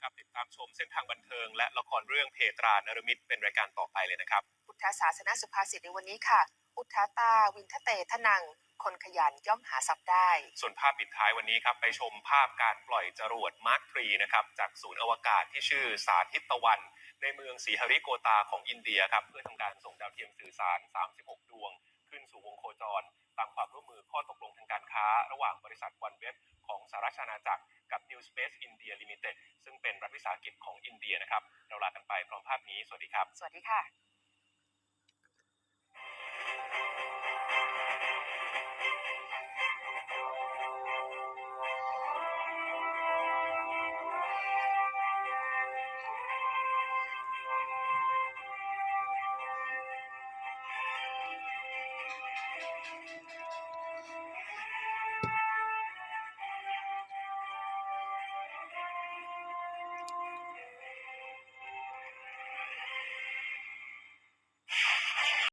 นะครับติดตามชมเส้นทางบันเทิง และละครเรื่องเพตรานรมิตรเป็นรายการต่อไปเลยนะครับ พุทธศาสนสุภาษิตในวันนี้ค่ะ อุทธาตาวินทะเตทนัง คนขยันย่อมหาทรัพย์ได้ ส่วนภาพปิดท้ายวันนี้ครับไปชมภาพการปล่อยจรวดมาร์คทรีนะครับจากศูนย์อวกาศที่ชื่อสาธิตตะวัน ในเมืองสีหริโกตาของอินเดียครับเพื่อทำการส่งดาวเทียมสื่อสาร 36 ดวง ขึ้นสู่วงโคจร ตามความร่วมมือข้อตกลงทางการค้า ระหว่างบริษัทวันเว็บของสหราชอาณาจักร กับ New Space India Limited ซึ่งเป็นรัฐวิสาหกิจของอินเดียนะครับ เราลากันไปพร้อมภาพนี้ สวัสดีครับ สวัสดีค่ะ